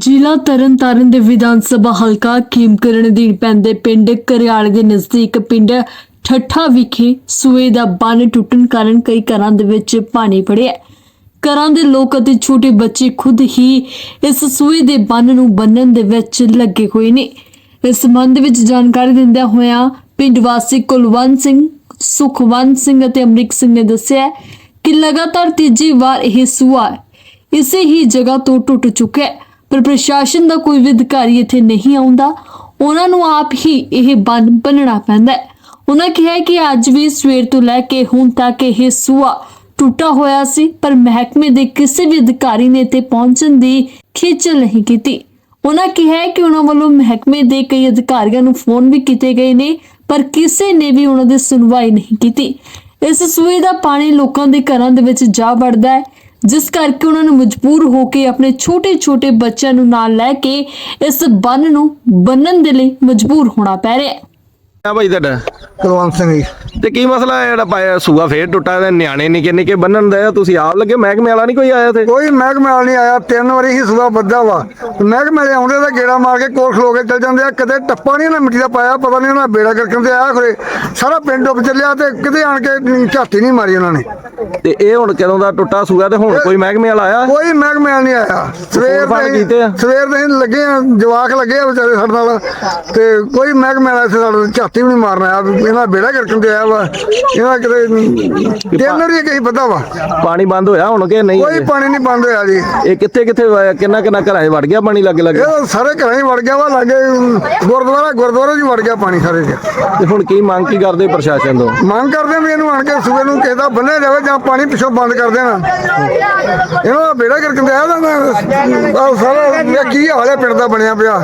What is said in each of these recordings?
ਜ਼ਿਲ੍ਹਾ ਤਰਨਤਾਰਨ ਦੇ ਵਿਧਾਨ ਸਭਾ ਹਲਕਾ ਖੀਮਕਰਨ ਅਧੀਨ ਪੈਂਦੇ ਪਿੰਡ ਕਰਿਆਲੇ ਦੇ ਨਜ਼ਦੀਕ ਪਿੰਡ ਠੱਠਾ ਵਿਖੇ ਸੂਏ ਦਾ ਬੰਨ ਟੁੱਟਣ ਕਾਰਨ ਕਈ ਘਰਾਂ ਦੇ ਵਿੱਚ ਪਾਣੀ ਵੜਿਆ ਘਰਾਂ ਦੇ ਲੋਕ ਅਤੇ ਛੋਟੇ ਬੱਚੇ ਖੁਦ ਹੀ ਇਸ ਸੂਏ ਦੇ ਬੰਨ ਨੂੰ ਬੰਨਣ ਦੇ ਵਿੱਚ ਲੱਗੇ ਹੋਏ ਨੇ। ਇਸ ਸੰਬੰਧ ਵਿੱਚ ਜਾਣਕਾਰੀ ਦਿੰਦਿਆਂ ਹੋਇਆਂ ਪਿੰਡ ਵਾਸੀ ਕੁਲਵੰਤ ਸਿੰਘ, ਸੁਖਵੰਤ ਸਿੰਘ ਅਤੇ ਅਮਰੀਕ ਸਿੰਘ ਨੇ ਦੱਸਿਆ ਕਿ ਲਗਾਤਾਰ ਤੀਜੀ ਵਾਰ ਇਹ ਸੂਆ ਇਸੇ ਹੀ ਜਗ੍ਹਾ ਤੋਂ ਟੁੱਟ ਚੁੱਕਿਆ ਹੈ। ਪਰ ਪ੍ਰਸ਼ਾਸਨ ਦਾ ਕੋਈ ਵੀ ਅਧਿਕਾਰੀ ਇੱਥੇ ਨਹੀਂ ਆਉਂਦਾ, ਉਹਨਾਂ ਨੂੰ ਆਪ ਹੀ ਇਹ ਬੰਨ ਬੰਨਣਾ ਪੈਂਦਾ ਹੈ। ਉਹਨਾਂ ਕਿਹਾ ਕਿ ਅੱਜ ਵੀ ਸਵੇਰ ਤੋਂ ਲੈ ਕੇ ਹੁਣ ਤੱਕ ਇਹ ਸੂਆ ਟੁੱਟਾ ਹੋਇਆ ਸੀ, ਪਰ ਮਹਿਕਮੇ ਦੇ ਕਿਸੇ ਵੀ ਅਧਿਕਾਰੀ ਨੇ ਇੱਥੇ ਪਹੁੰਚਣ ਦੀ ਖੇਚਲ ਨਹੀਂ ਕੀਤੀ। ਉਹਨਾਂ ਕਿਹਾ ਕਿ ਉਹਨਾਂ ਵੱਲੋਂ ਮਹਿਕਮੇ ਦੇ ਕਈ ਅਧਿਕਾਰੀਆਂ ਨੂੰ ਫੋਨ ਵੀ ਕੀਤੇ ਗਏ ਨੇ, ਪਰ ਕਿਸੇ ਨੇ ਵੀ ਉਹਨਾਂ ਦੀ ਸੁਣਵਾਈ ਨਹੀਂ ਕੀਤੀ। ਇਸ ਸੂਏ ਦਾ ਪਾਣੀ ਲੋਕਾਂ ਦੇ ਘਰਾਂ ਦੇ ਵਿੱਚ ਜਾ ਵੜਦਾ ਹੈ। ਜਿਸ ਕਰਕੇ ਉਹਨਾਂ ਨੂੰ ਮਜਬੂਰ ਹੋ ਕੇ ਆਪਣੇ ਛੋਟੇ-ਛੋਟੇ ਬੱਚਿਆਂ ਨੂੰ ਨਾਲ ਲੈ ਕੇ ਇਸ ਬੰਨ ਨੂੰ ਬੰਨਣ ਦੇ ਲਈ ਮਜਬੂਰ ਹੋਣਾ ਪੈ ਰਿਹਾ ਹੈ। ਆ ਭਾਈ ਤੁਹਾਡਾ? ਕੁਲਵੰਤ ਸਿੰਘ ਜੀ। ਤੇ ਕੀ ਮਸਲਾ ਹੈ ਜਿਹੜਾ ਪਾਇਆ ਸੂਆ ਫੇਰ ਟੁੱਟਾ ਤੇ ਨਿਆਣੇ ਨਿੱਕੇ ਨਿੱਕੇ ਬੰਨਣ ਦੇ ਆ ਤੁਸੀਂ ਆਪ ਲੱਗੇ? ਮਹਿਕਮੇ ਵਾਲਾ ਨਹੀਂ ਕੋਈ ਆਇਆ ਤੇ ਕੋਈ ਮਹਿਕਮੇ ਵਾਲਾ ਨਹੀਂ ਆਇਆ ਤਿੰਨ ਵਾਰੀ ਹੀ ਸੁਬਾ ਬੱਦਾ ਵਾ। ਮਹਿਕਮੇ ਵਾਲੇ ਆਉਂਦੇ ਤਾਂ ਗੇੜਾ ਮਾਰ ਕੇ ਕੋਲ ਖਲੋ ਕੇ ਚਲ ਜਾਂਦੇ ਆ ਕਦੇ ਟੱਪਾ ਨਹੀਂ ਨਾ ਮਿੱਟੀ ਦਾ ਪਾਇਆ ਪਤਾ ਨਹੀਂ ਉਹਨਾਂ ਬੇੜਾ ਕਰਕੇ ਤੇ ਆਇਆ ਖਰੇ ਸਾਰਾ ਪਿੰਡ ਡੁੱਬ ਚੱਲਿਆ ਤੇ ਕਿਤੇ ਆਣ ਕੇ ਝਾਤੀ ਨਹੀਂ ਮਾਰੀ ਉਹਨਾਂ ਨੇ। ਤੇ ਇਹ ਹੁਣ ਕਦੋਂ ਦਾ ਟੁੱਟਾ ਸੂਆ ਤੇ ਹੁਣ ਕੋਈ ਮਹਿਕਮੇ ਵਾਲਾ ਆਇਆ? ਕੋਈ ਮਹਿਕਮੇ ਵਾਲਾ ਨਹੀਂ ਆਇਆ। ਸਵੇਰ ਫੋਨ ਦੇ ਕੀਤੇ ਆ? ਸਵੇਰ ਦੇ ਅਸੀਂ ਲੱਗੇ ਆ ਜਵਾਕ ਲੱਗੇ ਆ ਵਿਚਾਰੇ ਸਾਡੇ ਨਾਲ। ਤੇ ਕੋਈ ਮਹਿਕਮੇ ਵਾਲਾ ਇੱਥੇ ਸਾਡੇ ਝਾਤੀ ਵੀ ਨਹੀਂ ਮਾਰਨ ਆਇਆ ਇਹਨਾਂ ਬੇੜਾ ਕਰਕੇ ਤੇ ਆਇਆ ਵਾ। ਇਹਨਾਂ ਕਿਤੇ ਤਿੰਨ ਵਾਰੀ ਕਹੀ ਪਤਾ ਵਾ। ਪਾਣੀ ਬੰਦ ਹੋਇਆ ਹੁਣ ਕਿ ਨਹੀਂ ਕੋਈ? ਪਾਣੀ ਨਹੀਂ ਬੰਦ ਹੋਇਆ ਜੀ। ਇਹ ਕਿੱਥੇ ਕਿੱਥੇ ਹੋਇਆ? ਕਿੰਨਾ ਕਿੰਨਾ ਘਰਾਂ 'ਚ ਵੜ ਗਿਆ ਪਾਣੀ ਲੱਗੇ ਲੱਗੇ? ਇਹ ਸਾਰੇ ਘਰਾਂ ਹੀ ਵੜ ਗਿਆ ਵਾ ਲਾਗੇ ਗੁਰਦੁਆਰਾ ਗੁਰਦੁਆਰੇ 'ਚ ਵੜ ਗਿਆ ਪਾਣੀ ਸਾਰੇ 'ਚ। ਤੇ ਹੁਣ ਕੀ ਮੰਗ ਕੀ ਕਰਦੇ ਪ੍ਰਸ਼ਾਸਨ ਤੋਂ? ਮੰਗ ਕਰਦੇ ਵੀ ਇਹਨੂੰ ਆਣ ਕੇ ਸੂਬੇ ਨੂੰ ਕਿਸੇ ਦਾ ਬੰਨਿਆ ਜਾਵੇ ਜਾਂ ਪਾਣੀ ਪਿੱਛੋਂ ਬੰਦ ਕਰ ਦੇਣਾ। ਇਹਨਾਂ ਦਾ ਬੇੜਾ ਕਰਕੇ ਤੇ ਆ ਦਾ ਸਾਰਾ ਇਹ ਕੀ ਹਾਲ ਹੈ ਪਿੰਡ ਦਾ ਬਣਿਆ ਪਿਆ।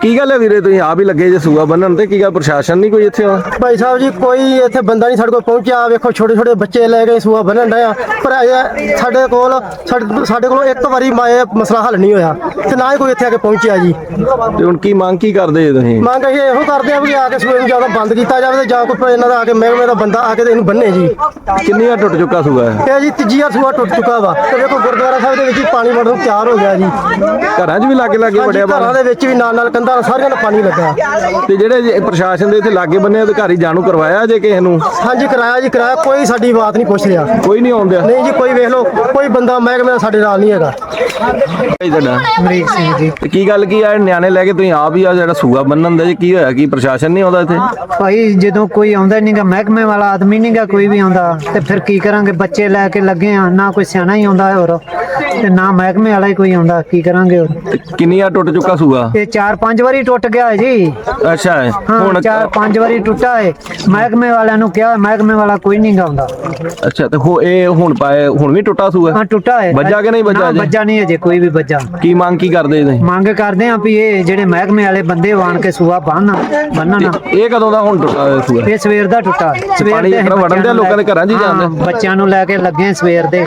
ਕੀ ਗੱਲ ਹੈ ਵੀਰੇ? ਤੁਸੀਂ ਆਪ ਹੀ ਲੱਗੇ ਜੇ ਸੂਆ ਬੰਨਣ ਤੇ ਕੀ ਗੱਲ ਪ੍ਰਸ਼ਾਸਨ ਨਹੀਂ ਕੋਈ ਇੱਥੇ ਆਉਂਦਾ? ਭਾਈ ਸਾਹਿਬ ਜੀ ਕੋਈ ਇੱਥੇ ਬੰਦਾ ਨਹੀਂ ਸਾਡੇ ਕੋਲ ਪਹੁੰਚਿਆ। ਵੇਖੋ ਛੋਟੇ ਛੋਟੇ ਬੱਚੇ ਲੈ ਕੇ ਸੂਆ ਬੰਨਣ ਡਏ ਆ। ਪਰ ਅਜੇ ਸਾਡੇ ਕੋਲ ਸਾਡੇ ਸਾਡੇ ਕੋਲ ਇੱਕ ਵਾਰੀ ਮਾਏ ਮਸਲਾ ਹੱਲ ਨਹੀਂ ਹੋਇਆ ਤੇ ਨਾ ਹੀ ਕੋਈ ਇੱਥੇ ਆ ਕੇ ਪਹੁੰਚਿਆ ਜੀ। ਤੇ ਹੁਣ ਕੀ ਮੰਗ ਕੀ ਕਰਦੇ ਜੇ ਤੁਸੀਂ? ਮੰਗ ਅਸੀਂ ਇਹੋ ਕਰਦੇ ਆ ਵੀ ਆ ਕੇ ਸੂਏ ਨੂੰ ਜਾਂ ਤਾਂ ਬੰਦ ਕੀਤਾ ਜਾਵੇ ਤੇ ਜਾਂ ਕੋਈ ਇਹਨਾਂ ਦਾ ਆ ਕੇ ਮਹਿਕਮੇ ਦਾ ਬੰਦਾ ਆ ਕੇ ਤੇ ਇਹਨੂੰ ਬੰਨੇ ਜੀ। ਕਿੰਨੀਆਂ ਟੁੱਟ ਚੁੱਕਾ ਸੂਆ ਹੈ ਇਹ ਜੀ ਤੀਜੀ ਵਾਰ ਸੂਆ ਟੁੱਟ ਚੁੱਕਾ ਵਾ। ਤੇ ਵੇਖੋ ਗੁਰਦੁਆਰਾ ਸਾਹਿਬ ਦੇ ਵਿੱਚ ਹੀ ਪਾਣੀ ਵੜਨ ਨੂੰ ਤਿਆਰ ਹੋ ਗਿਆ ਜੀ। ਘਰਾਂ 'ਚ ਵੀ ਲਾਗੇ ਲਾਗੇ ਹਾਂਜੀ, ਵੜਿਆ ਘਰਾਂ ਪਾਣੀ ਦੇ ਵਿੱਚ ਵੀ ਨਾਲ ਨਾਲ ਕੰਧਾਂ ਨਾਲ ਸਾਰਿਆਂ ਨੂੰ ਪਾਣੀ ਲੱਗਾ। ਤੇ ਜਿਹੜੇ ਜੇ ਪ੍ਰਸ਼ਾਸਨ ਦੇ ਇੱਥੇ ਲਾਗੇ ਬੰਨੇ ਅਧਿਕਾਰੀ ਜਾਣੂ ਕਰਵਾਇਆ ਜੇ ਕਿਸੇ ਨੂੰ? ਹਾਂਜੀ ਕਿਰਾਇਆ ਜੀ ਕਿਰਾਇਆ। ਕੋਈ ਸਾਡੀ ਬਾਤ ਨਹੀਂ ਪੁੱਛ ਰਿਹਾ। ਕੋਈ ਨਹੀਂ ਆਉਂਦਾ ਨਹੀਂ ਜੀ ਕੋਈ ਵੇਖ ਲਓ ਕੋਈ ਬੰਦਾ ਮਹਿਕਮੇ ਦਾ ਸਾਡੇ ਨਾਲ ਨਹੀਂ ਹੈਗਾ। ਭਾਈ ਤੁਹਾਡਾ? ਅਮਰੀਕ ਸਿੰਘ ਜੀ। ਤੇ ਕੀ ਗੱਲ ਕੀ ਆ? ਨਿਆਣੇ ਲੈ ਕੇ ਤੁਸੀਂ ਆਪ ਹੀ ਆ ਜਿਹੜਾ ਸੂਆ ਬੰਨਣ ਦੇ ਜੀ ਕੀ ਹੋਇਆ? ਕੀ ਪ੍ਰਸ਼ਾਸਨ ਨਹੀਂ ਆਉਂਦਾ ਇੱਥੇ? ਭਾਈ ਜਦੋਂ ਕੋਈ ਆਉਂਦਾ ਨਹੀਂਗਾ ਮਹਿਕਮੇ ਵਾਲਾ ਆਦਮੀ ਨਹੀਂਗਾ ਕੋਈ ਵੀ ਆਉਂਦਾ। ਤੇ ਫਿਰ ਕੀ ਕਰਾਂਗੇ? ਬੱਚੇ ਲੈ ਕੇ ਲੱਗੇ ਆ ਨਾ ਕੋਈ ਸਿਆਣਾ ਹੀ ਆਉਂਦਾ ਹੋਰ। ਤੇ ਨਾ ਮਹਿਕਮੇ ਵਾਲਾ ਹੀ ਕੋਈ ਆਉਂਦਾ ਕੀ ਕਰਾਂਗੇ ਹੋਰ? ਕਿੰਨੀਆਂ ਟੁੱਟ ਚੁੱਕਾ ਸੂਆ? ਇਹ ਚਾਰ ਵਾਰੀ ਟੁੱਟ ਗਿਆ ਹੈ ਜੀ। ਅੱਛਾ ਹੁਣ ਚਾਰ ਪੰਜ ਵਾਰੀ ਟੁੱਟਾ ਹੈ। ਮਹਿਕਮੇ ਵਾਲਿਆਂ ਨੂੰ ਕਿਹਾ ਮਹਿਕਮੇ ਵਾਲਾ ਕੋਈ ਨਹੀਂਗਾ ਆਉਂਦਾ। ਅੱਛਾ ਤੇ ਹੋ ਇਹ ਹੁਣ ਪਾਏ ਹੁਣ ਵੀ ਟੁੱਟਾ ਸੂਆ? ਹਾਂ ਟੁੱਟਾ ਹੈ। ਵੱਜਾ ਕਿ ਨਹੀਂ ਵੱਜਾ ਅਜੇ? ਵੱਜਾ ਨਹੀਂ ਅਜੇ ਕੋਈ ਵੀ ਵੱਜਾ। ਕੀ ਮੰਗ ਕੀ ਕਰਦੇ ਤੁਸੀਂ? ਮੰਗ ਕਰਦੇ ਆ ਵੀ ਇਹ ਜਿਹੜੇ ਮਹਿਕਮੇ ਵਾਲੇ ਬੰਦੇ ਆਣ ਕੇ ਸੂਆ ਬੰਨ ਬੰਨਣ। ਇਹ ਕਦੋਂ ਦਾ ਹੁਣ ਟੁੱਟਾ ਹੋਇਆ ਸੂਆ? ਇਹ ਸਵੇਰ ਦਾ ਟੁੱਟਾ। ਸਵੇਰ ਦੇ ਵੜਨ ਨੂੰ ਲੋਕਾਂ ਦੇ ਘਰਾਂ 'ਚ ਜਾਂਦੇ। ਬੱਚਿਆਂ ਨੂੰ ਲੈ ਕੇ ਲੱਗੇ ਸਵੇਰ ਦੇ।